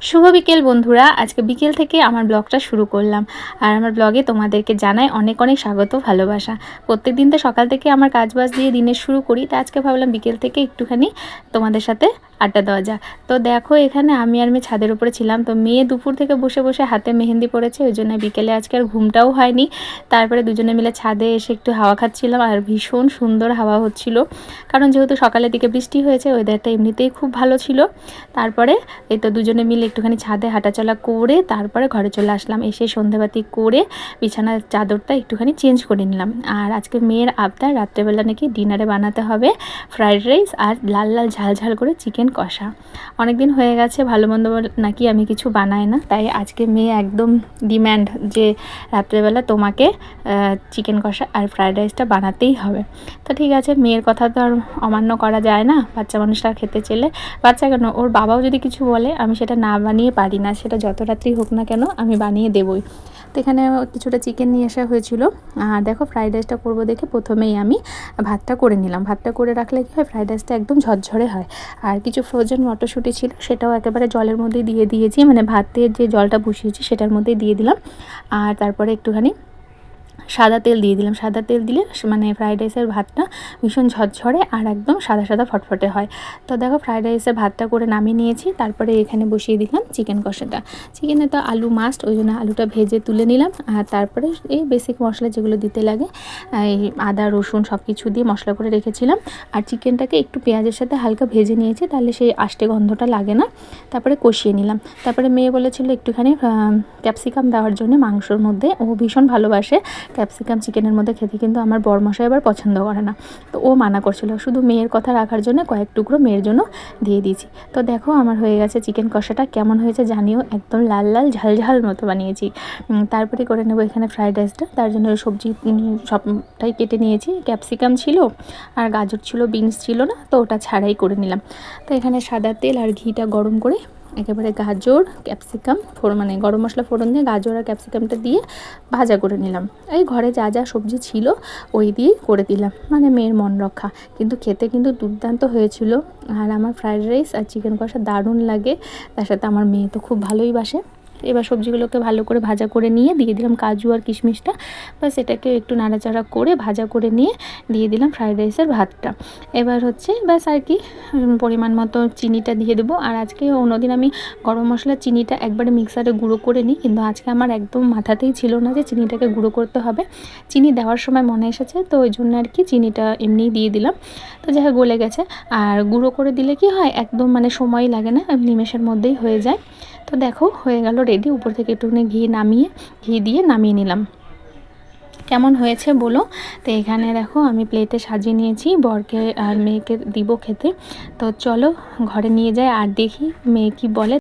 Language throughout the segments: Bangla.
শুভ বিকেল বন্ধুরা। আজকে বিকেল থেকে আমার ব্লগটা শুরু করলাম। আর আমার ব্লগে তোমাদেরকে জানাই অনেক অনেক স্বাগত ভালোবাসা। প্রত্যেক দিন তো সকাল থেকে আমার কাজ বাজ দিয়ে দিনের শুরু করি, তা আজকে ভাবলাম বিকেল থেকে একটুখানি তোমাদের সাথে আড্ডা দেওয়া যাক। তো দেখো এখানে আমি আর মেয়ে ছাদের উপরে ছিলাম। তো মেয়ে দুপুর থেকে বসে বসে হাতে মেহেন্দি পড়েছে ওই জন্য বিকেলে আজকে আর ঘুমটাও হয়নি। তারপরে দুজনে মিলে ছাদে এসে একটু হাওয়া খাচ্ছিলাম, আর ভীষণ সুন্দর হাওয়া হচ্ছিল। কারণ যেহেতু সকালের দিকে বৃষ্টি হয়েছে ওয়েদারটা এমনিতেই খুব ভালো ছিল। তারপরে এই তো দুজনে মিলে একটুখানি ছাদে হাঁটাচলা করে তারপরে ঘরে চলে আসলাম। এসে সন্ধেবাতি করে বিছানার চাদরটা একটুখানি চেঞ্জ করে নিলাম। আর আজকে মেয়ের আবদার, রাত্রেবেলা নাকি ডিনারে বানাতে হবে ফ্রাইড রাইস আর লাল লাল ঝাল ঝাল করে চিকেন কষা। অনেক দিন হয়ে গেছে, ভালো মন্দ নাকি আমি কিছু বানাই না। তাই আজকে মেয়ে একদম ডিম্যান্ড যে রাত্রেবেলা তোমাকে চিকেন কষা আর ফ্রাইড রাইসটা বানাতেই হবে। তো ঠিক আছে, মেয়ের কথা তো আর অমান্য করা যায় না। বাচ্চা মানুষরা খেতে চেলে। বাচ্চা কেন? ওর বাবাও যদি কিছু বলে, আমি সেটা না বানিয়ে পারি না, সেটা যত রাত্রি হোক না কেন আমি বানিয়ে দেবই। তো এখানে কিছুটা চিকেন নিয়ে আসা হয়েছিল। আর দেখো ফ্রাইড রাইসটা করব দেখে প্রথমেই আমি ভাতটা করে নিলাম। ভাতটা করে রাখলে কী হয় ফ্রাইড রাইসটা একদম ঝরঝরে হয়। আর কিছু ফ্রোজেন মটরশুঁটি ছিল, সেটাও একেবারে জলের মধ্যেই দিয়ে দিয়েছি। মানে ভাতের যে জলটা বসিয়েছি, সেটার মধ্যেই দিয়ে দিলাম। আর তারপরে একটুখানি সাদা তেল দিয়ে দিলাম। সাদা তেল দিলে মানে ফ্রাইড রাইসের ভাতটা ভীষণ ঝরঝরে আর একদম সাদা সাদা ফটফটে হয়। তো দেখো ফ্রাইড রাইসের ভাতটা করে নামিয়ে নিয়েছি। তারপরে এখানে বসিয়ে দিলাম চিকেন কষাটা। চিকেনে তো আলু মাস্ট ওই জন্য আলুটা ভেজে তুলে নিলাম। আর তারপরে এই বেসিক মশলা যেগুলো দিতে লাগে এই আদা, রসুন সব কিছু দিয়ে মশলা করে রেখেছিলাম। আর চিকেনটাকে একটু পেঁয়াজের সাথে হালকা ভেজে নিয়েছি, তাহলে সেই আষ্টে গন্ধটা লাগে না। তারপরে কষিয়ে নিলাম। তারপরে মেয়ে বলেছিল একটুখানি ক্যাপসিকাম দেওয়ার জন্য মাংসর মধ্যে। ও ভীষণ ভালোবাসে। ক্যাপসিকাম চিকেনের মধ্যে খেতে কিন্তু আমার বরমশাই আবার পছন্দ করে না। তো ও মানা করছিল, শুধু মেয়ের কথা রাখার জন্য কয়েক টুকরো মেয়ের জন্য দিয়ে দিয়েছি। তো দেখো আমার হয়ে গেছে চিকেন কষাটা, কেমন হয়েছে জানিও? একদম লাল লাল, ঝাল ঝাল মতো বানিয়েছি। তারপরে করে নেব এখানে ফ্রাইড রাইসটা। তার জন্য সবজি সবটাই কেটে নিয়েছি। ক্যাপসিকাম ছিল আর গাজর ছিল, বিনস ছিল না, তো ওটা ছাড়াই করে নিলাম। তো এখানে সাদা তেল আর ঘিটা গরম করে একেবারে গাজর ক্যাপসিকাম ফোড়ন মানে গরম মশলা, ফোড়ন দিয়ে গাজর আর ক্যাপসিকামটা দিয়ে ভাজা করে নিলাম। এই ঘরে যা যা সবজি ছিল, ওই দিয়ে করে দিলাম। মানে মেয়ের মন রক্ষা। কিন্তু খেতে কিন্তু দুর্দান্ত হয়েছিল। আর আমার ফ্রায়েড রাইস আর চিকেন কষা দারুণ লাগে। তার সাথে আমার মেয়ে তো খুব ভালোই বাসে। এবার সবজিগুলোকে ভালো করে ভাজা করে নিয়ে দিয়ে দিলাম কাজু আর কিশমিশটা। ব্যাস সেটাকে একটু নাড়াচাড়া করে ভাজা করে নিয়ে দিয়ে দিলাম ফ্রাইড রাইসের ভাতটা। এবার হচ্ছে, ব্যাস আর কি পরিমাণ মতো চিনিটা দিয়ে দেবো। আর আজকে অন্যদিন আমি গরম মশলা চিনিটা একবারে মিক্সারে গুঁড়ো করে নিই, কিন্তু আজকে আমার একদম মাথাতেই ছিল না যে চিনিটাকে গুঁড়ো করতে হবে। চিনি দেওয়ার সময় মনে এসেছে, তো ওই জন্য আর কি চিনিটা এমনিই দিয়ে দিলাম। তো যাই গলে গেছে। আর গুঁড়ো করে দিলে কি হয়, একদম মানে সময় লাগে না, নিমেষের মধ্যেই হয়ে যায়। তো দেখো হয়ে গেল রেডি উপর থেকে একটুখানি ঘি নামিয়ে ঘি দিয়ে নামিয়ে নিলাম। কেমন হয়েছে বলো? তো এখানে দেখো আমি প্লেটে সাজিয়ে নিয়েছি। বরকে আর মেয়েকে দিব খেতে। তো চলো ঘরে নিয়ে যাই আর দেখি মেয়ে কি বলে।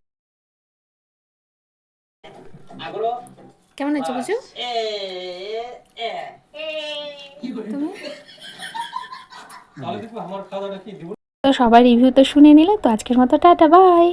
কেমন হয়েছে বুঝু? তো সবার রিভিউ তো শুনে নিলে। তো আজকের মতো টাটা বাই